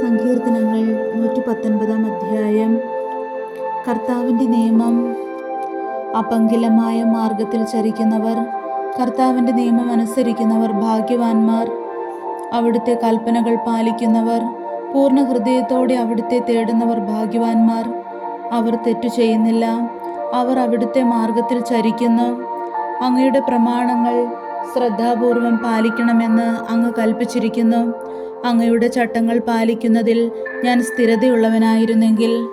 സങ്കീർത്തനങ്ങൾ നൂറ്റി പത്തൊൻപതാം അധ്യായം. കർത്താവിന്റെ നിയമം. അപങ്കിലമായ മാർഗത്തിൽ ചരിക്കുന്നവർ കർത്താവിന്റെ നിയമം അനുസരിക്കുന്നവർ ഭാഗ്യവാന്മാർ. അവിടുത്തെ കൽപ്പനകൾ പാലിക്കുന്നവർ പൂർണ ഹൃദയത്തോടെ അവിടുത്തെ തേടുന്നവർ ഭാഗ്യവാന്മാർ. അവർ തെറ്റു ചെയ്യുന്നില്ല. അവർ അവിടുത്തെ മാർഗത്തിൽ ചരിക്കുന്നു. അങ്ങയുടെ പ്രമാണങ്ങൾ ശ്രദ്ധാപൂർവം പാലിക്കണമെന്ന് അങ്ങ് കൽപ്പിച്ചിരിക്കുന്നു. അങ്ങയുടെ ചട്ടങ്ങൾ പാലിക്കുന്നതിൽ ഞാൻ സ്ഥിരതയുള്ളവനായിരുന്നെങ്കിൽ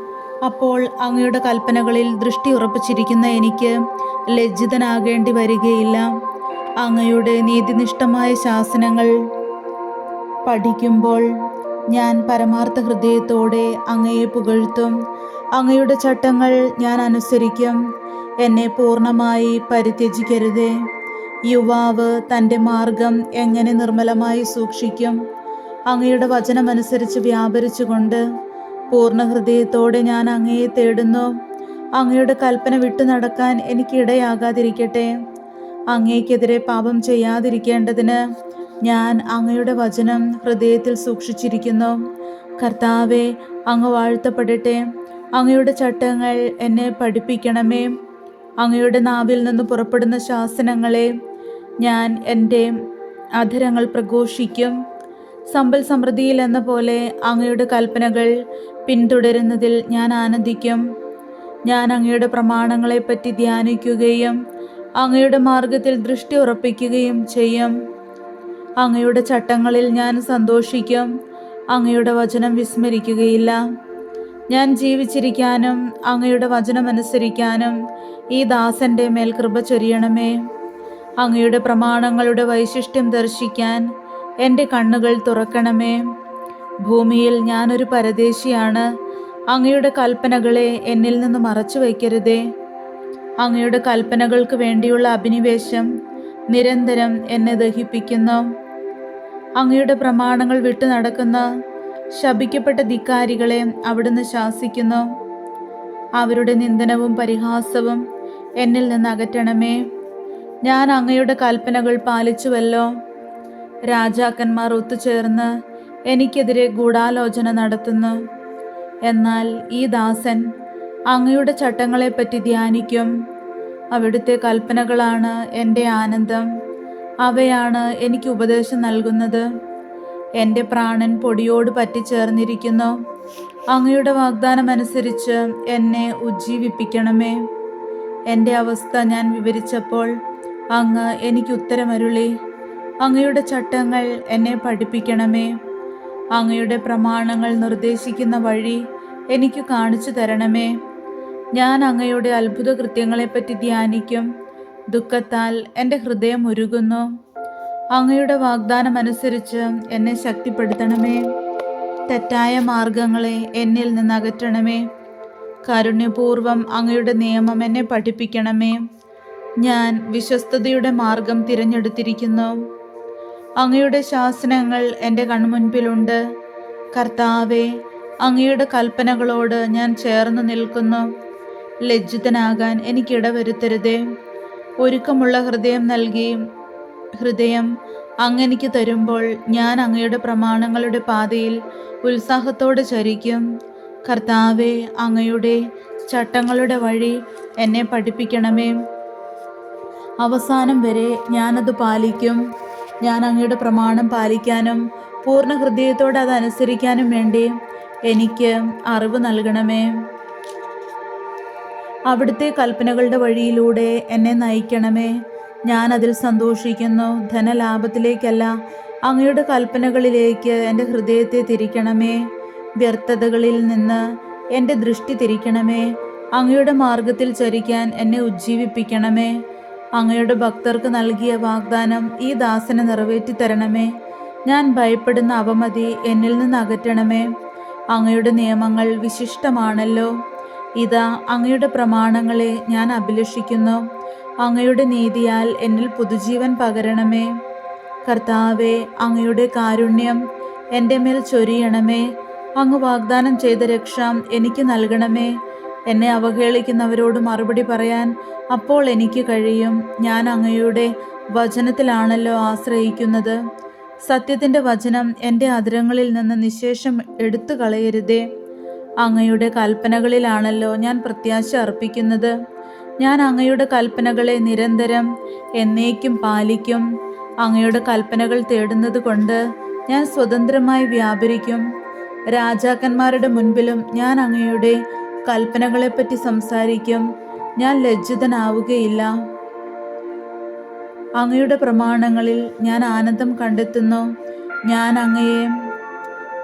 അപ്പോൾ അങ്ങയുടെ കൽപ്പനകളിൽ ദൃഷ്ടി ഉറപ്പിച്ചിരിക്കുന്ന എനിക്ക് ലജ്ജിതനാകേണ്ടി വരികയില്ല. അങ്ങയുടെ നീതിനിഷ്ഠമായ ശാസനങ്ങൾ പഠിക്കുമ്പോൾ ഞാൻ പരമാർത്ഥ ഹൃദയത്തോടെ അങ്ങയെ പുകഴ്ത്തും. അങ്ങയുടെ ചട്ടങ്ങൾ ഞാൻ അനുസരിക്കും. എന്നെ പൂർണമായി പരിത്യജിക്കരുതേ. യുവാവ് തന്റെ മാർഗം എങ്ങനെ നിർമ്മലമായി സൂക്ഷിക്കും? അങ്ങയുടെ വചനമനുസരിച്ച് വ്യാപരിച്ചുകൊണ്ട് പൂർണ ഹൃദയത്തോടെ ഞാൻ അങ്ങയെ തേടുന്നു. അങ്ങയുടെ കൽപ്പന വിട്ടു നടക്കാൻ എനിക്കിടയാകാതിരിക്കട്ടെ. അങ്ങേക്കെതിരെ പാപം ചെയ്യാതിരിക്കേണ്ടതിന് ഞാൻ അങ്ങയുടെ വചനം ഹൃദയത്തിൽ സൂക്ഷിച്ചിരിക്കുന്നു. കർത്താവെ അങ്ങ് വാഴ്ത്തപ്പെടട്ടെ. അങ്ങയുടെ ചട്ടങ്ങൾ എന്നെ പഠിപ്പിക്കണമേ. അങ്ങയുടെ നാവിൽ നിന്ന് പുറപ്പെടുന്ന ശാസനങ്ങളെ ഞാൻ എന്റെ അധരങ്ങൾ പ്രഘോഷിക്കും. സമ്പൽ സമൃദ്ധിയിൽ എന്ന പോലെ അങ്ങയുടെ കൽപ്പനകൾ പിന്തുടരുന്നതിൽ ഞാൻ ആനന്ദിക്കും. ഞാൻ അങ്ങയുടെ പ്രമാണങ്ങളെപ്പറ്റി ധ്യാനിക്കുകയും അങ്ങയുടെ മാർഗത്തിൽ ദൃഷ്ടി ഉറപ്പിക്കുകയും ചെയ്യും. അങ്ങയുടെ ചട്ടങ്ങളിൽ ഞാൻ സന്തോഷിക്കും. അങ്ങയുടെ വചനം വിസ്മരിക്കുകയില്ല. ഞാൻ ജീവിച്ചിരിക്കാനും അങ്ങയുടെ വചനമനുസരിക്കാനും ഈ ദാസന്റെ മേൽ കൃപ ചൊരിയണമേ. അങ്ങയുടെ പ്രമാണങ്ങളുടെ വൈശിഷ്ട്യം ദർശിക്കാൻ എന്റെ കണ്ണുകൾ തുറക്കണമേ. ഭൂമിയിൽ ഞാനൊരു പരദേശിയാണ്. അങ്ങയുടെ കൽപ്പനകളെ എന്നിൽ നിന്ന് മറച്ചു വയ്ക്കരുതേ. അങ്ങയുടെ കൽപ്പനകൾക്ക് വേണ്ടിയുള്ള അഭിനിവേശം നിരന്തരം എന്നെ ദഹിപ്പിക്കുന്നു. അങ്ങയുടെ പ്രമാണങ്ങൾ വിട്ടു നടക്കുന്ന ശപിക്കപ്പെട്ട ധിക്കാരികളെ അവിടുന്ന് ശാസിക്കുന്നു. അവരുടെ നിന്ദനവും പരിഹാസവും എന്നിൽ നിന്ന് അകറ്റണമേ. ഞാൻ അങ്ങയുടെ കൽപ്പനകൾ പാലിച്ചുവല്ലോ. രാജാക്കന്മാർ ഒത്തുചേർന്ന് എനിക്കെതിരെ ഗൂഢാലോചന നടത്തുന്നു. എന്നാൽ ഈ ദാസൻ അങ്ങയുടെ ചട്ടങ്ങളെപ്പറ്റി ധ്യാനിക്കും. അവിടുത്തെ കൽപ്പനകളാണ് എന്റെ ആനന്ദം. അവയാണ് എനിക്ക് ഉപദേശം നൽകുന്നത്. എന്റെ പ്രാണൻ പൊടിയോട് പറ്റിച്ചേർന്നിരിക്കുന്നു. അങ്ങയുടെ വാഗ്ദാനം അനുസരിച്ച് എന്നെ ഉജ്ജീവിപ്പിക്കണമേ. എന്റെ അവസ്ഥ ഞാൻ വിവരിച്ചപ്പോൾ അങ്ങ് എനിക്ക് ഉത്തരമരുളി അങ്ങയുടെ ചട്ടങ്ങൾ എന്നെ പഠിപ്പിക്കണമേ. അങ്ങയുടെ പ്രമാണങ്ങൾ നിർദ്ദേശിക്കുന്ന വഴി എനിക്ക് കാണിച്ചു തരണമേ. ഞാൻ അങ്ങയുടെ അത്ഭുത കൃത്യങ്ങളെപ്പറ്റി ധ്യാനിക്കും. ദുഃഖത്താൽ എന്റെ ഹൃദയം ഉരുകുന്നു. അങ്ങയുടെ വാഗ്ദാനം അനുസരിച്ച് എന്നെ ശക്തിപ്പെടുത്തണമേ. തെറ്റായ മാർഗങ്ങളെ എന്നിൽ നിന്ന് അകറ്റണമേ. കാരുണ്യപൂർവം അങ്ങയുടെ നിയമം എന്നെ പഠിപ്പിക്കണമേ. ഞാൻ വിശ്വസ്തയുടെ മാർഗം തിരഞ്ഞെടുത്തിരിക്കുന്നു. അങ്ങയുടെ ശാസനങ്ങൾ എന്റെ കൺമുൻപിലുണ്ട്. കർത്താവെ അങ്ങയുടെ കൽപ്പനകളോട് ഞാൻ ചേർന്ന് നിൽക്കുന്നു. ലജ്ജിതനാകാൻ എനിക്കിടവരുത്തരുതേ ഒരുക്കമുള്ള ഹൃദയം നൽകി ഹൃദയം അങ്ങെനിക്ക് തരുമ്പോൾ ഞാൻ അങ്ങയുടെ പ്രമാണങ്ങളുടെ പാതയിൽ ഉത്സാഹത്തോടെ ചരിക്കും. കർത്താവെ അങ്ങയുടെ ചട്ടങ്ങളുടെ വഴി എന്നെ പഠിപ്പിക്കണമേ. അവസാനം വരെ ഞാനത് പാലിക്കും. ഞാൻ അങ്ങയുടെ പ്രമാണം പാലിക്കാനും പൂർണ ഹൃദയത്തോടെ അത് അനുസരിക്കാനും വേണ്ടി എനിക്ക് അറിവ് നൽകണമേ. അവിടുത്തെ കൽപ്പനകളുടെ വഴിയിലൂടെ എന്നെ നയിക്കണമേ. ഞാൻ അതിൽ സന്തോഷിക്കുന്നു. ധനലാഭത്തിലേക്കല്ല അങ്ങയുടെ കൽപ്പനകളിലേക്ക് എന്റെ ഹൃദയത്തെ തിരിക്കണമേ. വ്യർത്ഥതകളിൽ നിന്ന് എന്റെ ദൃഷ്ടി തിരിക്കണമേ. അങ്ങയുടെ മാർഗത്തിൽ ചരിക്കാൻ എന്നെ ഉജ്ജീവിപ്പിക്കണമേ. അങ്ങയുടെ ഭക്തർക്ക് നൽകിയ വാഗ്ദാനം ഈ ദാസനെ നിറവേറ്റി തരണമേ. ഞാൻ ഭയപ്പെടുന്ന അവമതി എന്നിൽ നിന്ന് അകറ്റണമേ. അങ്ങയുടെ നിയമങ്ങൾ വിശിഷ്ടമാണല്ലോ. ഇതാ അങ്ങയുടെ പ്രമാണങ്ങളെ ഞാൻ അഭിലഷിക്കുന്നു. അങ്ങയുടെ നീതിയാൽ എന്നിൽ പുതുജീവൻ പകരണമേ. കർത്താവെ അങ്ങയുടെ കാരുണ്യം എന്റെ മേൽ ചൊരിയണമേ. അങ്ങ് വാഗ്ദാനം ചെയ്ത രക്ഷ എനിക്ക് നൽകണമേ. എന്നെ അവഹേളിക്കുന്നവരോട് മറുപടി പറയാൻ അപ്പോൾ എനിക്ക് കഴിയും. ഞാൻ അങ്ങയുടെ വചനത്തിലാണല്ലോ ആശ്രയിക്കുന്നത്. സത്യത്തിന്റെ വചനം എന്റെ അതിരങ്ങളിൽ നിന്ന് നിശേഷം എടുത്തു കളയരുതേ. അങ്ങയുടെ കൽപ്പനകളിലാണല്ലോ ഞാൻ പ്രത്യാശ അർപ്പിക്കുന്നത്. ഞാൻ അങ്ങയുടെ കൽപ്പനകളെ നിരന്തരം എന്നേക്കും പാലിക്കും. അങ്ങയുടെ കൽപ്പനകൾ തേടുന്നത് കൊണ്ട് ഞാൻ സ്വതന്ത്രമായി വ്യാപരിക്കും. രാജാക്കന്മാരുടെ മുൻപിലും ഞാൻ അങ്ങയുടെ കൽപ്പനകളെപ്പറ്റി സംസാരിക്കും. ഞാൻ ലജ്ജിതനാവുകയില്ല. അങ്ങയുടെ പ്രമാണങ്ങളിൽ ഞാൻ ആനന്ദം കണ്ടെത്തുന്നു. ഞാൻ അങ്ങയെ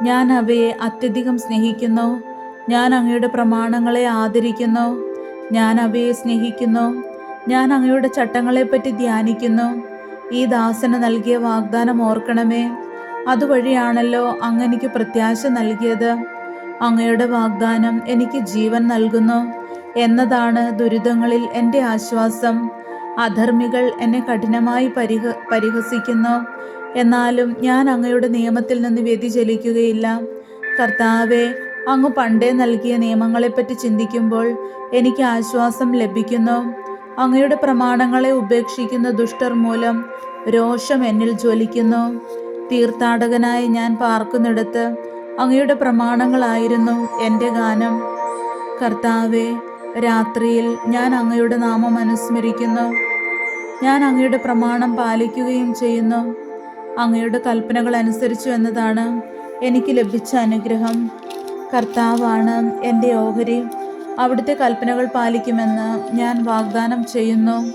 ഞാൻ അവയെ അത്യധികം സ്നേഹിക്കുന്നു. ഞാൻ അങ്ങയുടെ പ്രമാണങ്ങളെ ആദരിക്കുന്നു. ഞാൻ അവയെ സ്നേഹിക്കുന്നു. ഞാൻ അങ്ങയുടെ ചട്ടങ്ങളെപ്പറ്റി ധ്യാനിക്കുന്നു. ഈ ദാസന് നൽകിയ വാഗ്ദാനം ഓർക്കണമേ. അതുവഴിയാണല്ലോ അങ്ങ് പ്രത്യാശ നൽകിയത്. അങ്ങയുടെ വാഗ്ദാനം എനിക്ക് ജീവൻ നൽകുന്നു എന്നതാണ് ദുരിതങ്ങളിൽ എന്റെ ആശ്വാസം. അധർമ്മികൾ എന്നെ കഠിനമായി പരിഹ പരിഹസിക്കുന്നു. എന്നാലും ഞാൻ അങ്ങയുടെ നിയമത്തിൽ നിന്ന് വ്യതിചലിക്കുകയില്ല കർത്താവെ അങ്ങ് പണ്ടേ നൽകിയ നിയമങ്ങളെപ്പറ്റി ചിന്തിക്കുമ്പോൾ എനിക്ക് ആശ്വാസം ലഭിക്കുന്നു. അങ്ങയുടെ പ്രമാണങ്ങളെ ഉപേക്ഷിക്കുന്ന ദുഷ്ടർ മൂലം രോഷം എന്നിൽ ജ്വലിക്കുന്നു. തീർത്ഥാടകനായി ഞാൻ പാർക്കുന്നിടത്ത് അങ്ങയുടെ പ്രമാണങ്ങളായിരുന്നു എന്റെ ഗാനം. കർത്താവെ രാത്രിയിൽ ഞാൻ അങ്ങയുടെ നാമം അനുസ്മരിക്കുന്നു. ഞാൻ അങ്ങയുടെ പ്രമാണം പാലിക്കുകയും ചെയ്യുന്നു. അങ്ങയുടെ കൽപ്പനകൾ അനുസരിച്ചു എന്നതാണ് എനിക്ക് ലഭിച്ച അനുഗ്രഹം. കർത്താവാണ് എന്റെ ഓഹരി. അവിടുത്തെ കൽപ്പനകൾ പാലിക്കുമെന്ന് ഞാൻ വാഗ്ദാനം ചെയ്യുന്നു.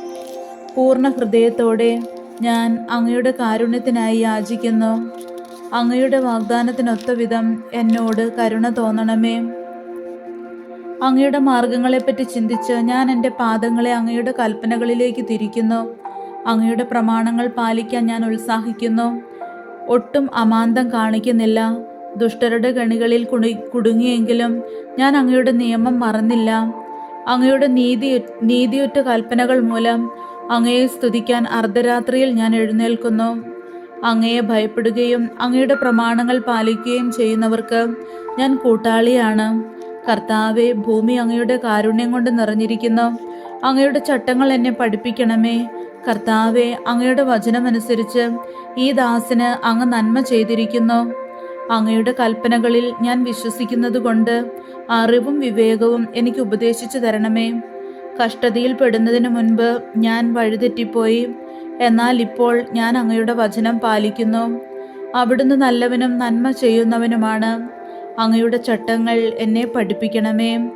പൂർണ ഹൃദയത്തോടെ ഞാൻ അങ്ങയുടെ കാരുണ്യത്തിനായി യാചിക്കുന്നു. അങ്ങയുടെ വാഗ്ദാനത്തിനൊത്ത വിധം എന്നോട് കരുണ തോന്നണമേ. അങ്ങയുടെ മാർഗങ്ങളെപ്പറ്റി ചിന്തിച്ച് ഞാൻ എന്റെ പാദങ്ങളെ അങ്ങയുടെ കൽപ്പനകളിലേക്ക് തിരിക്കുന്നു. അങ്ങയുടെ പ്രമാണങ്ങൾ പാലിക്കാൻ ഞാൻ ഉത്സാഹിക്കുന്നു. ഒട്ടും അമാന്തം കാണിക്കുന്നില്ല. ദുഷ്ടരുടെ ഗണികളിൽ കുണി കുടുങ്ങിയെങ്കിലും ഞാൻ അങ്ങയുടെ നിയമം മറന്നില്ല. അങ്ങയുടെ നീതി നീതിയുറ്റ കൽപ്പനകൾ മൂലം അങ്ങയെ സ്തുതിക്കാൻ അർദ്ധരാത്രിയിൽ ഞാൻ എഴുന്നേൽക്കുന്നു. അങ്ങയെ ഭയപ്പെടുകയും അങ്ങയുടെ പ്രമാണങ്ങൾ പാലിക്കുകയും ചെയ്യുന്നവർക്ക് ഞാൻ കൂട്ടാളിയാണ്. കർത്താവെ ഭൂമി അങ്ങയുടെ കാരുണ്യം കൊണ്ട് നിറഞ്ഞിരിക്കുന്നു. അങ്ങയുടെ ചട്ടങ്ങൾ എന്നെ പഠിപ്പിക്കണമേ. കർത്താവെ അങ്ങയുടെ വചനമനുസരിച്ച് ഈ ദാസിന് അങ്ങ് നന്മ ചെയ്തിരിക്കുന്നു. അങ്ങയുടെ കൽപ്പനകളിൽ ഞാൻ വിശ്വസിക്കുന്നത് കൊണ്ട് അറിവും വിവേകവും എനിക്ക് ഉപദേശിച്ചു തരണമേ. കഷ്ടതയിൽ പെടുന്നതിന് മുൻപ് ഞാൻ വഴിതെറ്റിപ്പോയി. എന്നാൽ ഇപ്പോൾ ഞാൻ അങ്ങയുടെ വചനം പാലിക്കുന്നു. അവിടുന്ന് നല്ലവനും നന്മ ചെയ്യുന്നവനുമാണ്. അങ്ങയുടെ ചട്ടങ്ങൾ എന്നെ പഠിപ്പിക്കണമേ.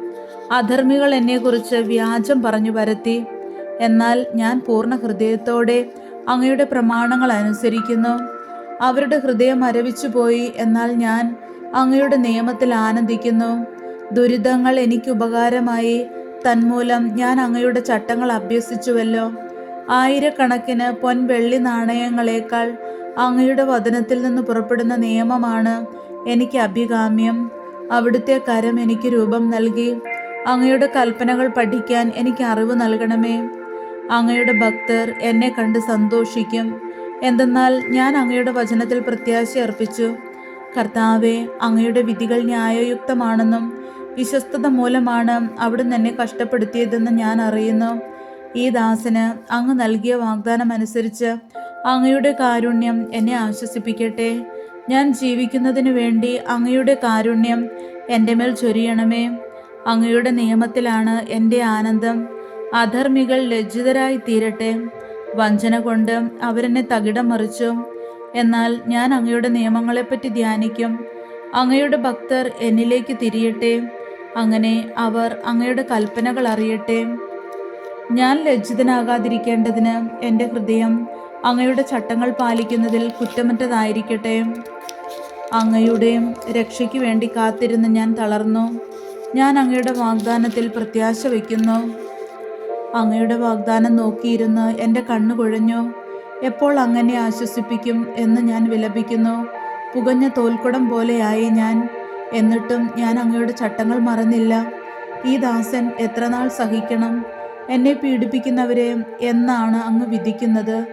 അധർമ്മികൾ എന്നെക്കുറിച്ച് വ്യാജം പറഞ്ഞു വരത്തി എന്നാൽ ഞാൻ പൂർണ ഹൃദയത്തോടെ അങ്ങയുടെ പ്രമാണങ്ങൾ അനുസരിക്കുന്നു. അവരുടെ ഹൃദയം മരവിച്ചു പോയി എന്നാൽ ഞാൻ അങ്ങയുടെ നിയമത്തിൽ ആനന്ദിക്കുന്നു. ദുരിതങ്ങൾ എനിക്ക് ഉപകാരമായി. തന്മൂലം ഞാൻ അങ്ങയുടെ ചട്ടങ്ങൾ അഭ്യസിച്ചുവല്ലോ. ആയിരക്കണക്കിന് പൊൻവെള്ളി നാണയങ്ങളേക്കാൾ അങ്ങയുടെ വചനത്തിൽ നിന്ന് പുറപ്പെടുന്ന നിയമമാണ് എനിക്ക് അഭികാമ്യം. അവിടുത്തെ കരം എനിക്ക് രൂപം നൽകി. അങ്ങയുടെ കൽപ്പനകൾ പഠിക്കാൻ എനിക്ക് അറിവ് നൽകണമേ. അങ്ങയുടെ ഭക്തർ എന്നെ കണ്ട് സന്തോഷിക്കും. എന്തെന്നാൽ ഞാൻ അങ്ങയുടെ വചനത്തിൽ പ്രത്യാശ അർപ്പിച്ചു. കർത്താവെ അങ്ങയുടെ വിധികൾ ന്യായയുക്തമാണെന്നും വിശ്വസ്തത മൂലമാണ് അവിടുന്ന് എന്നെ കഷ്ടപ്പെടുത്തിയതെന്ന് ഞാൻ അറിയുന്നു. ഈ ദാസന് അങ്ങ് നൽകിയ വാഗ്ദാനം അനുസരിച്ച് അങ്ങയുടെ കാരുണ്യം എന്നെ ആശ്വസിപ്പിക്കട്ടെ. ഞാൻ ജീവിക്കുന്നതിന് വേണ്ടി അങ്ങയുടെ കാരുണ്യം എന്റെ മേൽ ചൊരിയണമേ. അങ്ങയുടെ നിയമത്തിലാണ് എന്റെ ആനന്ദം. അധർമ്മികൾ ലജ്ജിതരായി തീരട്ടെ. വഞ്ചന കൊണ്ട് അവരെന്നെ തകിടം മറിച്ചു. എന്നാൽ ഞാൻ അങ്ങയുടെ നിയമങ്ങളെപ്പറ്റി ധ്യാനിക്കും. അങ്ങയുടെ ഭക്തർ എന്നിലേക്ക് തിരിയട്ടെ. അങ്ങനെ അവർ അങ്ങയുടെ കൽപ്പനകൾ അറിയട്ടെ. ഞാൻ ലജ്ജിതനാകാതിരിക്കേണ്ടതിന് എന്റെ ഹൃദയം അങ്ങയുടെ ചട്ടങ്ങൾ പാലിക്കുന്നതിൽ കുറ്റമറ്റതായിരിക്കട്ടെ. അങ്ങയുടെ രക്ഷയ്ക്ക് വേണ്ടി കാത്തിരുന്ന് ഞാൻ തളർന്നു. ഞാൻ അങ്ങയുടെ വാഗ്ദാനത്തിൽ പ്രത്യാശ വയ്ക്കുന്നു. അങ്ങയുടെ വാഗ്ദാനം നോക്കിയിരുന്ന് എന്റെ കണ്ണു കുഴഞ്ഞു. എപ്പോൾ അങ്ങനെ ആശ്വസിപ്പിക്കും എന്ന് ഞാൻ വിലപിക്കുന്നു. പുകഞ്ഞ തോൽക്കുടം പോലെയായി ഞാൻ. എന്നിട്ടും ഞാൻ അങ്ങയുടെ ചട്ടങ്ങൾ മറന്നില്ല. ഈ ദാസൻ എത്ര നാൾ സഹിക്കണം? എന്നെ പീഡിപ്പിക്കുന്നവരെ എന്നാണ് അങ്ങ് വിധിക്കുന്നത്.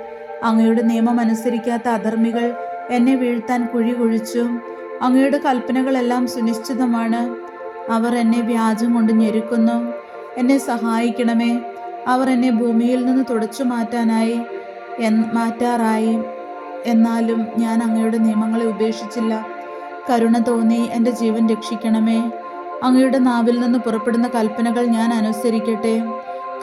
അങ്ങയുടെ നിയമം അനുസരിക്കാത്ത അധർമ്മികൾ എന്നെ വീഴ്ത്താൻ കുഴി കുഴിച്ചു അങ്ങയുടെ കൽപ്പനകളെല്ലാം സുനിശ്ചിതമാണ്. അവർ എന്നെ വ്യാജം കൊണ്ട് ഞെരുക്കുന്നു. എന്നെ സഹായിക്കണമേ. അവർ എന്നെ ഭൂമിയിൽ നിന്ന് തുടച്ചു മാറ്റാനായി മാറ്റാറായി. എന്നാലും ഞാൻ അങ്ങയുടെ നിയമങ്ങളെ ഉപേക്ഷിച്ചില്ല. കരുണ തോന്നി എന്റെ ജീവൻ രക്ഷിക്കണമേ. അങ്ങയുടെ നാവിൽ നിന്ന് പുറപ്പെടുന്ന കൽപ്പനകൾ ഞാൻ അനുസരിക്കട്ടെ.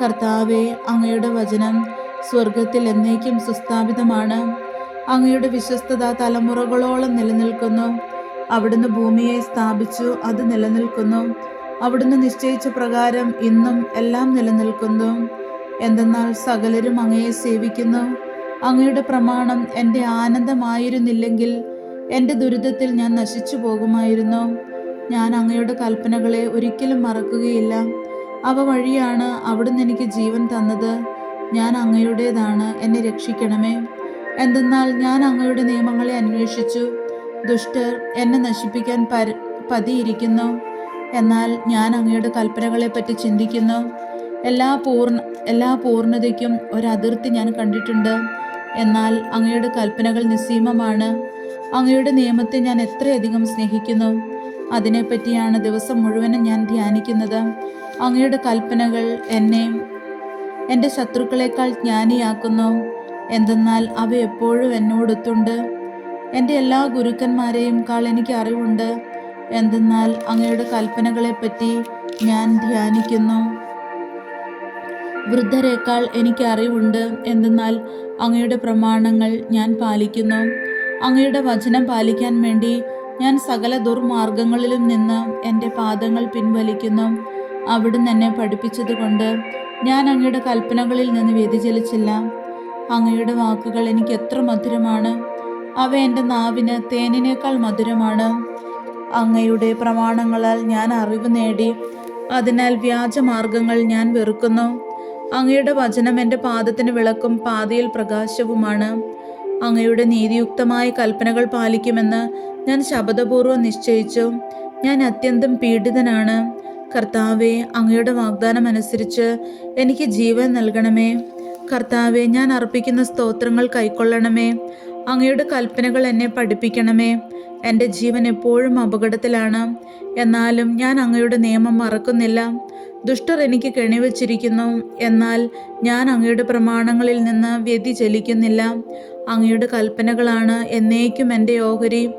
കർത്താവെ അങ്ങയുടെ വചനം സ്വർഗത്തിൽ എന്നേക്കും സുസ്ഥാപിതമാണ്. അങ്ങയുടെ വിശ്വസ്തത തലമുറകളോളം നിലനിൽക്കുന്നു. അവിടുന്ന് ഭൂമിയെ സ്ഥാപിച്ചു അത് നിലനിൽക്കുന്നു. അവിടുന്ന് നിശ്ചയിച്ച പ്രകാരം ഇന്നും എല്ലാം നിലനിൽക്കുന്നു. എന്തെന്നാൽ സകലരും അങ്ങയെ സേവിക്കുന്നു. അങ്ങയുടെ പ്രമാണം എന്റെ ആനന്ദമായിരുന്നില്ലെങ്കിൽ എന്റെ ദുരിതത്തിൽ ഞാൻ നശിച്ചു പോകുമായിരുന്നു ഞാൻ അങ്ങയുടെ കൽപ്പനകളെ ഒരിക്കലും മറക്കുകയില്ല. അവ വഴിയാണ് അവിടുന്ന് എനിക്ക് ജീവൻ തന്നത്. ഞാൻ അങ്ങയുടേതാണ് എന്നെ രക്ഷിക്കണമേ. എന്തെന്നാൽ ഞാൻ അങ്ങയുടെ നിയമങ്ങളെ അന്വേഷിച്ചു. ദുഷ്ടർ എന്നെ നശിപ്പിക്കാൻ പര പതിയിരിക്കുന്നു. എന്നാൽ ഞാൻ അങ്ങയുടെ കൽപ്പനകളെപ്പറ്റി ചിന്തിക്കുന്നു. എല്ലാ പൂർണ എല്ലാ പൂർണതയ്ക്കും ഒരതിർത്തി ഞാൻ കണ്ടിട്ടുണ്ട്. എന്നാൽ അങ്ങയുടെ കൽപ്പനകൾ നിസ്സീമമാണ്. അങ്ങയുടെ നിയമത്തെ ഞാൻ എത്രയധികം സ്നേഹിക്കുന്നു. അതിനെപ്പറ്റിയാണ് ദിവസം മുഴുവനും ഞാൻ ധ്യാനിക്കുന്നത്. അങ്ങയുടെ കൽപ്പനകൾ എന്നെ എന്റെ ശത്രുക്കളെക്കാൾ ജ്ഞാനിയാക്കുന്നു. എന്തെന്നാൽ അവ എപ്പോഴും എന്നോടൊത്തുണ്ട്. എന്റെ എല്ലാ ഗുരുക്കന്മാരെയും കാൾ എനിക്ക് അറിവുണ്ട്. എന്തെന്നാൽ അങ്ങയുടെ കൽപ്പനകളെപ്പറ്റി ഞാൻ ധ്യാനിക്കുന്നു. വൃദ്ധരെക്കാൾ എനിക്ക് അറിവുണ്ട്. എന്തെന്നാൽ അങ്ങയുടെ പ്രമാണങ്ങൾ ഞാൻ പാലിക്കുന്നു. അങ്ങയുടെ വചനം പാലിക്കാൻ വേണ്ടി ഞാൻ സകല ദുർമാർഗങ്ങളിലും നിന്ന് എന്റെ പാദങ്ങൾ പിൻവലിക്കുന്നു. അവിടുന്ന് എന്നെ പഠിപ്പിച്ചതുകൊണ്ട് ഞാൻ അങ്ങയുടെ കൽപ്പനകളിൽ നിന്ന് വ്യതിചലിച്ചില്ല. അങ്ങയുടെ വാക്കുകൾ എനിക്ക് എത്ര മധുരമാണ്. അവ എന്റെ നാവിന് തേനിനേക്കാൾ മധുരമാണ്. അങ്ങയുടെ പ്രമാണങ്ങളാൽ ഞാൻ അറിവ് നേടി. അതിനാൽ വ്യാജമാർഗങ്ങൾ ഞാൻ വെറുക്കുന്നു. അങ്ങയുടെ വചനം എന്റെ പാദത്തിന് വിളക്കും പാതയിൽ പ്രകാശവുമാണ്. അങ്ങയുടെ നീതിയുക്തമായ കൽപ്പനകൾ പാലിക്കുമെന്ന് ഞാൻ ശബദപൂർവം നിശ്ചയിച്ചു. ഞാൻ അത്യന്തം പീഡിതനാണ്. കർത്താവെ അങ്ങയുടെ വാഗ്ദാനം അനുസരിച്ച് എനിക്ക് ജീവൻ നൽകണമേ. കർത്താവെ ഞാൻ അർപ്പിക്കുന്ന സ്തോത്രങ്ങൾ കൈക്കൊള്ളണമേ. അങ്ങയുടെ കൽപ്പനകൾ എന്നെ പഠിപ്പിക്കണമേ. എന്റെ ജീവൻ എപ്പോഴും അപകടത്തിലാണ്. എന്നാലും ഞാൻ അങ്ങയുടെ നിയമം മറക്കുന്നില്ല. ദുഷ്ടർ എനിക്ക് കെണിവച്ചിരിക്കുന്നു. എന്നാൽ ഞാൻ അങ്ങയുടെ പ്രമാണങ്ങളിൽ നിന്ന് വ്യതിചലിക്കുന്നില്ല അങ്ങയുടെ കൽപ്പനകളാണ് എന്നേക്കും എന്റെ ഓഹരി.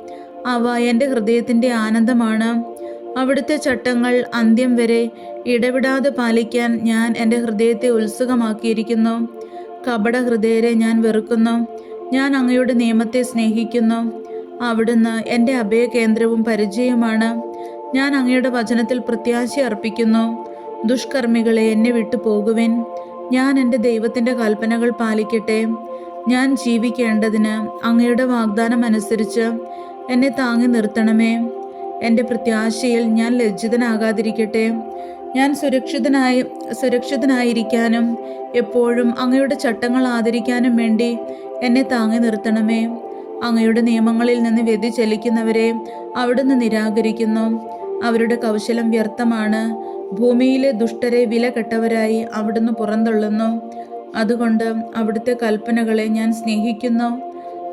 അവ എന്റെ ഹൃദയത്തിന്റെ ആനന്ദമാണ്. അവിടുത്തെ ചട്ടങ്ങൾ അന്ത്യം വരെ ഇടവിടാതെ പാലിക്കാൻ ഞാൻ എന്റെ ഹൃദയത്തെ ഉത്സുകമാക്കിയിരിക്കുന്നു. കപട ഹൃദയരെ ഞാൻ വെറുക്കുന്നു. ഞാൻ അങ്ങയുടെ നിയമത്തെ സ്നേഹിക്കുന്നു. അവിടുന്ന് എന്റെ അഭയകേന്ദ്രവും പരിചയമാണ്. ഞാൻ അങ്ങയുടെ വചനത്തിൽ പ്രത്യാശ അർപ്പിക്കുന്നു. ദുഷ്കർമ്മികളെ എന്നെ വിട്ടു പോകുവിൻ. ഞാൻ എന്റെ ദൈവത്തിന്റെ കൽപ്പനകൾ പാലിക്കട്ടെ. ഞാൻ ജീവിക്കേണ്ടതിന് അങ്ങയുടെ വാഗ്ദാനം അനുസരിച്ച് എന്നെ താങ്ങി നിർത്തണമേ. എന്റെ പ്രത്യാശയിൽ ഞാൻ ലജ്ജിതനാകാതിരിക്കട്ടെ. ഞാൻ സുരക്ഷിതനായി സുരക്ഷിതനായിരിക്കാനും എപ്പോഴും അങ്ങയുടെ ചട്ടങ്ങൾ ആദരിക്കാനും വേണ്ടി എന്നെ താങ്ങി നിർത്തണമേ. അങ്ങയുടെ നിയമങ്ങളിൽ നിന്ന് വ്യതിചലിക്കുന്നവരെ അവിടുന്ന് നിരാകരിക്കുന്നു. അവരുടെ കൗശലം വ്യർത്ഥമാണ്. ഭൂമിയിലെ ദുഷ്ടരെ വില കെട്ടവരായി അവിടുന്ന് പുറന്തള്ളുന്നു. അതുകൊണ്ട് അവിടുത്തെ കൽപ്പനകളെ ഞാൻ സ്നേഹിക്കുന്നു.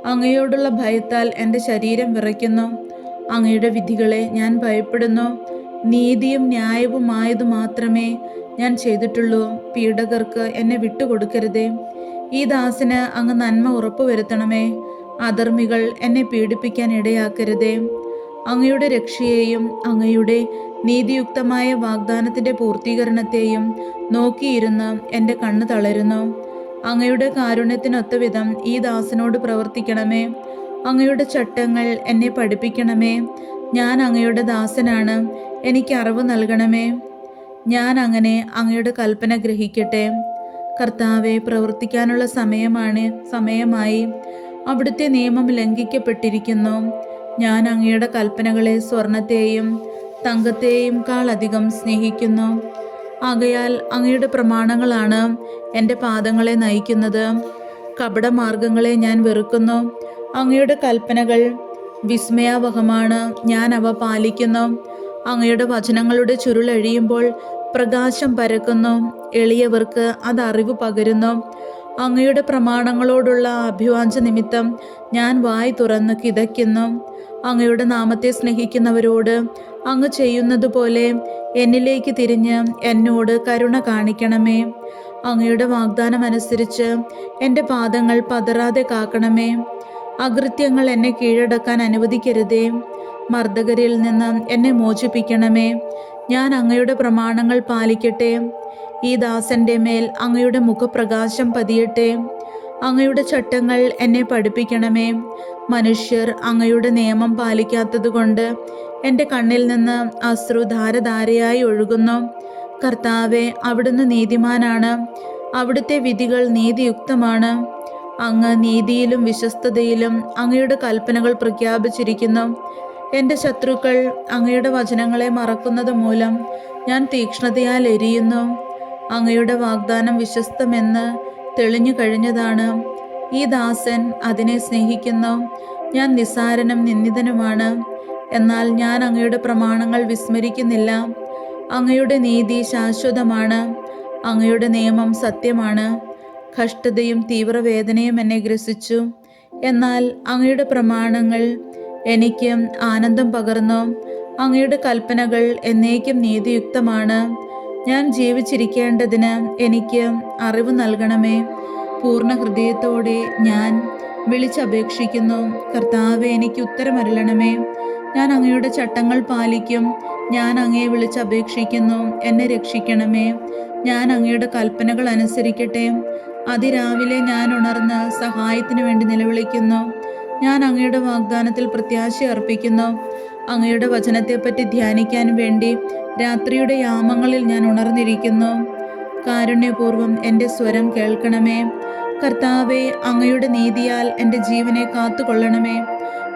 അങ്ങയോടുള്ള ഭയത്താൽ എന്റെ ശരീരം വിറയ്ക്കുന്നു. അങ്ങയുടെ വിധികളെ ഞാൻ ഭയപ്പെടുന്നു. നീതിയും ന്യായവുമായതു മാത്രമേ ഞാൻ ചെയ്തിട്ടുള്ളൂ. പീഡകർക്ക് എന്നെ വിട്ടുകൊടുക്കരുതേ. ഈ ദാസന് അങ്ങ് നന്മ ഉറപ്പുവരുത്തണമേ. അധർമ്മികൾ എന്നെ പീഡിപ്പിക്കാൻ ഇടയാക്കരുതേ. അങ്ങയുടെ രക്ഷയെയും അങ്ങയുടെ നീതിയുക്തമായ വാഗ്ദാനത്തിന്റെ പൂർത്തീകരണത്തെയും നോക്കിയിരുന്ന് എന്റെ കണ്ണ് തളരുന്നു. അങ്ങയുടെ കാരുണ്യത്തിനൊത്തവിധം ഈ ദാസനോട് പ്രവർത്തിക്കണമേ. അങ്ങയുടെ ചട്ടങ്ങൾ എന്നെ പഠിപ്പിക്കണമേ. ഞാൻ അങ്ങയുടെ ദാസനാണ്. എനിക്ക് അറിവ് നൽകണമേ. ഞാൻ അങ്ങനെ അങ്ങയുടെ കൽപ്പന ഗ്രഹിക്കട്ടെ. കർത്താവെ പ്രവർത്തിക്കാനുള്ള സമയമാണ് സമയമായി. അവിടുത്തെ നിയമം ലംഘിക്കപ്പെട്ടിരിക്കുന്നു. ഞാൻ അങ്ങയുടെ കൽപ്പനകളെ സ്വർണത്തെയും തങ്കത്തെയും കാളധികം സ്നേഹിക്കുന്നു. ആകയാൽ അങ്ങയുടെ പ്രമാണങ്ങളാണ് എന്റെ പാദങ്ങളെ നയിക്കുന്നത്. കപടമാർഗങ്ങളെ ഞാൻ വെറുക്കുന്നു. അങ്ങയുടെ കൽപ്പനകൾ വിസ്മയാവഹമാണ്. ഞാൻ അവ പാലിക്കുന്നു. അങ്ങയുടെ വചനങ്ങളുടെ ചുരുളഴിയുമ്പോൾ പ്രകാശം പരക്കുന്നു. എളിയവർക്ക് അത് അറിവ് പകരുന്നു. അങ്ങയുടെ പ്രമാണങ്ങളോടുള്ള അഭിവാഞ്ച നിമിത്തം ഞാൻ വായി തുറന്ന് കിതയ്ക്കുന്നു. അങ്ങയുടെ നാമത്തെ സ്നേഹിക്കുന്നവരോട് അങ്ങ് ചെയ്യുന്നത് പോലെ എന്നിലേക്ക് തിരിഞ്ഞ് എന്നോട് കരുണ കാണിക്കണമേ. അങ്ങയുടെ വാഗ്ദാനം അനുസരിച്ച് എന്റെ പാദങ്ങൾ പതറാതെ കാക്കണമേ. അകൃത്യങ്ങൾ എന്നെ കീഴടക്കാൻ അനുവദിക്കരുതേ. മർദ്ദകരിൽ നിന്ന് എന്നെ മോചിപ്പിക്കണമേ. ഞാൻ അങ്ങയുടെ പ്രമാണങ്ങൾ പാലിക്കട്ടെ. ഈ ദാസന്റെ മേൽ അങ്ങയുടെ മുഖപ്രകാശം പതിയട്ടെ. അങ്ങയുടെ ചട്ടങ്ങൾ എന്നെ പഠിപ്പിക്കണമേ. മനുഷ്യർ അങ്ങയുടെ നിയമം പാലിക്കാത്തതുകൊണ്ട് എന്റെ കണ്ണിൽ നിന്ന് അശ്രു ധാരധാരയായി ഒഴുകുന്നു. കർത്താവെ അവിടുന്ന് നീതിമാനാണ്. അവിടുത്തെ വിധികൾ നീതിയുക്തമാണ്. അങ്ങ് നീതിയിലും വിശ്വസ്തതയിലും അങ്ങയുടെ കൽപ്പനകൾ പ്രഖ്യാപിച്ചിരിക്കുന്നു. എന്റെ ശത്രുക്കൾ അങ്ങയുടെ വചനങ്ങളെ മറക്കുന്നത് മൂലം ഞാൻ തീക്ഷ്ണതയാൽ എരിയുന്നു. അങ്ങയുടെ വാഗ്ദാനം വിശ്വസ്തമെന്ന് തെളിഞ്ഞു കഴിഞ്ഞതാണ്. ഈ ദാസൻ അതിനെ സ്നേഹിക്കുന്നു. ഞാൻ നിസ്സാരനും നിന്ദിതനുമാണ്. എന്നാൽ ഞാൻ അങ്ങയുടെ പ്രമാണങ്ങൾ വിസ്മരിക്കുന്നില്ല. അങ്ങയുടെ നീതി ശാശ്വതമാണ്. അങ്ങയുടെ നിയമം സത്യമാണ്. കഷ്ടതയും തീവ്രവേദനയും എന്നെ ഗ്രസിച്ചു. എന്നാൽ അങ്ങയുടെ പ്രമാണങ്ങൾ എനിക്ക് ആനന്ദം പകർന്നു. അങ്ങയുടെ കൽപ്പനകൾ എന്നേക്കും നീതിയുക്തമാണ്. ഞാൻ ജീവിച്ചിരിക്കേണ്ടതിന് എനിക്ക് അറിവ് നൽകണമേ. പൂർണ ഹൃദയത്തോടെ ഞാൻ വിളിച്ചപേക്ഷിക്കുന്നു. കർത്താവെ എനിക്ക് ഉത്തരമരുളണമേ. ഞാൻ അങ്ങയുടെ ചട്ടങ്ങൾ പാലിക്കും. ഞാൻ അങ്ങയെ വിളിച്ചപേക്ഷിക്കുന്നു. എന്നെ രക്ഷിക്കണമേ. ഞാൻ അങ്ങയുടെ കൽപ്പനകൾ അനുസരിക്കട്ടെ. അതിരാവിലെ ഞാൻ ഉണർന്ന് സഹായത്തിനു വേണ്ടി നിലവിളിക്കുന്നു. ഞാൻ അങ്ങയുടെ വാഗ്ദാനത്തിൽ പ്രത്യാശ അർപ്പിക്കുന്നു. അങ്ങയുടെ വചനത്തെപ്പറ്റി ധ്യാനിക്കാൻ വേണ്ടി രാത്രിയുടെ യാമങ്ങളിൽ ഞാൻ ഉണർന്നിരിക്കുന്നു. കാരുണ്യപൂർവം എന്റെ സ്വരം കേൾക്കണമേ. കർത്താവെ അങ്ങയുടെ നീതിയാൽ എന്റെ ജീവനെ കാത്തുകൊള്ളണമേ.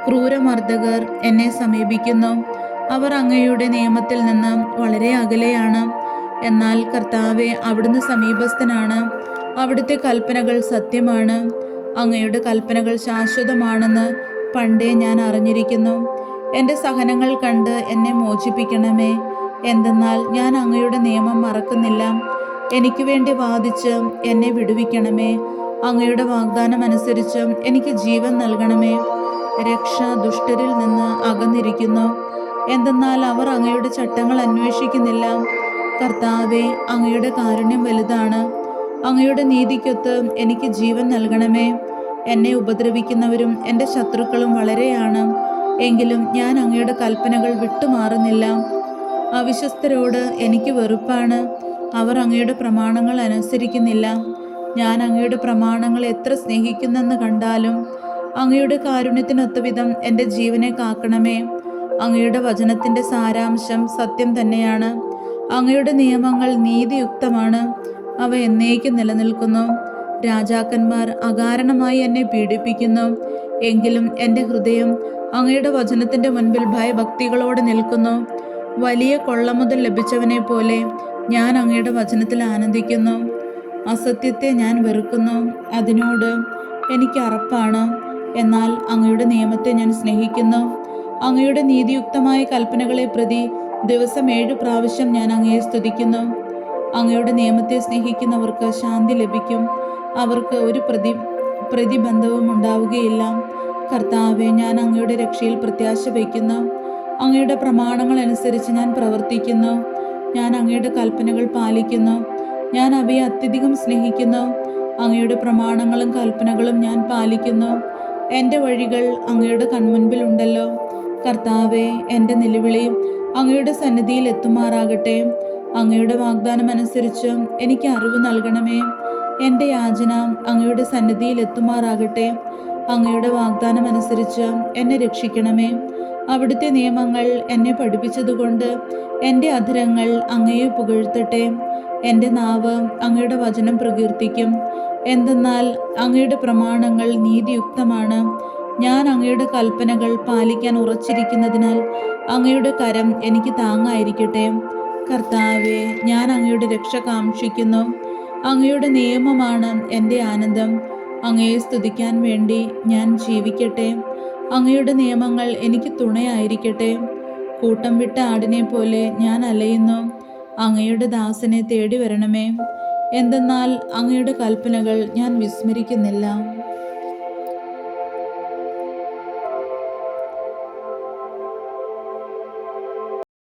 ക്രൂരമർദ്ദകർ എന്നെ സമീപിക്കുന്നു. അവർ അങ്ങയുടെ നിയമത്തിൽ നിന്ന് വളരെ അകലെയാണ്. എന്നാൽ കർത്താവെ അവിടുന്ന് സമീപസ്ഥനാണ്. അവിടുത്തെ കൽപ്പനകൾ സത്യമാണ്. അങ്ങയുടെ കൽപ്പനകൾ ശാശ്വതമാണെന്ന് പണ്ടേ ഞാൻ അറിഞ്ഞിരിക്കുന്നു. എന്റെ സഹനങ്ങൾ കണ്ട് എന്നെ മോചിപ്പിക്കണമേ. എന്തെന്നാൽ ഞാൻ അങ്ങയുടെ നിയമം മറക്കുന്നില്ല. എനിക്ക് വേണ്ടി വാദിച്ച് എന്നെ വിടുവിക്കണമേ. അങ്ങയുടെ വാഗ്ദാനം അനുസരിച്ച് എനിക്ക് ജീവൻ നൽകണമേ. രക്ഷ ദുഷ്ടരിൽ നിന്ന് അകന്നിരിക്കുന്നു. എന്തെന്നാൽ അവർ അങ്ങയുടെ ചട്ടങ്ങൾ അന്വേഷിക്കുന്നില്ല. കർത്താവെ അങ്ങയുടെ കാരുണ്യം വലുതാണ്. അങ്ങയുടെ നീതിക്കൊത്ത് എനിക്ക് ജീവൻ നൽകണമേ. എന്നെ ഉപദ്രവിക്കുന്നവരും എന്റെ ശത്രുക്കളും വളരെയാണ്. എങ്കിലും ഞാൻ അങ്ങയുടെ കൽപ്പനകൾ വിട്ടുമാറുന്നില്ല. അവിശ്വസ്തരോട് എനിക്ക് വെറുപ്പാണ്. അവർ അങ്ങയുടെ പ്രമാണങ്ങൾ അനുസരിക്കുന്നില്ല. ഞാൻ അങ്ങയുടെ പ്രമാണങ്ങൾ എത്ര സ്നേഹിക്കുന്നെന്ന് കണ്ടാലും അങ്ങയുടെ കാരുണ്യത്തിനൊത്ത വിധം എന്റെ ജീവനെ കാക്കണമേ. അങ്ങയുടെ വചനത്തിന്റെ സാരാംശം സത്യം തന്നെയാണ്. അങ്ങയുടെ നിയമങ്ങൾ നീതിയുക്തമാണ്. അവ എന്നേക്കും നിലനിൽക്കുന്നു. രാജാക്കന്മാർ അകാരണമായി എന്നെ പീഡിപ്പിക്കുന്നു. എങ്കിലും എന്റെ ഹൃദയം അങ്ങയുടെ വചനത്തിന്റെ മുൻപിൽ ഭയഭക്തികളോടെ നിൽക്കുന്നു. വലിയ കൊള്ള മുതൽ ലഭിച്ചവനെ പോലെ ഞാൻ അങ്ങയുടെ വചനത്തിൽ ആനന്ദിക്കുന്നു. അസത്യത്തെ ഞാൻ വെറുക്കുന്നു. അതിനോട് എനിക്ക് അറപ്പാണ്. എന്നാൽ അങ്ങയുടെ നിയമത്തെ ഞാൻ സ്നേഹിക്കുന്നു. അങ്ങയുടെ നീതിയുക്തമായ കൽപ്പനകളെ പ്രതി ദിവസം ഏഴ് പ്രാവശ്യം ഞാൻ അങ്ങയെ സ്തുതിക്കുന്നു. അങ്ങയുടെ നിയമത്തെ സ്നേഹിക്കുന്നവർക്ക് ശാന്തി ലഭിക്കും. അവർക്ക് ഒരു പ്രതി പ്രതിബന്ധവും ഉണ്ടാവുകയില്ല. കർത്താവെ ഞാൻ അങ്ങയുടെ രക്ഷയിൽ പ്രത്യാശ വയ്ക്കുന്നു. അങ്ങയുടെ പ്രമാണങ്ങൾ അനുസരിച്ച് ഞാൻ പ്രവർത്തിക്കുന്നു. ഞാൻ അങ്ങയുടെ കൽപ്പനകൾ പാലിക്കുന്നു. ഞാൻ അവയെ അത്യധികം സ്നേഹിക്കുന്നു. അങ്ങയുടെ പ്രമാണങ്ങളും കൽപ്പനകളും ഞാൻ പാലിക്കുന്നു. എന്റെ വഴികൾ അങ്ങയുടെ കൺമുൻപിൽ ഉണ്ടല്ലോ. കർത്താവെ എന്റെ നിലവിളി അങ്ങയുടെ സന്നിധിയിൽ എത്തുമാറാകട്ടെ. അങ്ങയുടെ വാഗ്ദാനം അനുസരിച്ച് എനിക്ക് അറിവ് നൽകണമേ. എന്റെ യാചന അങ്ങയുടെ സന്നിധിയിൽ എത്തുമാറാകട്ടെ. അങ്ങയുടെ വാഗ്ദാനം അനുസരിച്ച് എന്നെ രക്ഷിക്കണമേ. അവിടുത്തെ നിയമങ്ങൾ എന്നെ പഠിപ്പിച്ചതുകൊണ്ട് എന്റെ അധരങ്ങൾ അങ്ങയെ പുകഴ്ത്തട്ടെ. എന്റെ നാവ് അങ്ങയുടെ വചനം പ്രകീർത്തിക്കും. എന്തെന്നാൽ അങ്ങയുടെ പ്രമാണങ്ങൾ നീതിയുക്തമാണ്. ഞാൻ അങ്ങയുടെ കൽപ്പനകൾ പാലിക്കാൻ ഉറച്ചിരിക്കുന്നതിനാൽ അങ്ങയുടെ കരം എനിക്ക് താങ്ങായിരിക്കട്ടെ. കർത്താവെ ഞാൻ അങ്ങയുടെ രക്ഷ കാക്ഷിക്കുന്നു. അങ്ങയുടെ നിയമമാണ് എന്റെ ആനന്ദം. അങ്ങയെ സ്തുതിക്കാൻ വേണ്ടി ഞാൻ ജീവിക്കട്ടെ. അങ്ങയുടെ നിയമങ്ങൾ എനിക്ക് തുണയായിരിക്കട്ടെ. കൂട്ടം വിട്ട ആടിനെ പോലെ ഞാൻ അലയുന്നു. അങ്ങയുടെ ദാസനെ തേടി വരണമേ എന്തെന്നാൽ അങ്ങയുടെ കൽപ്പനകൾ ഞാൻ വിസ്മരിക്കുന്നില്ല.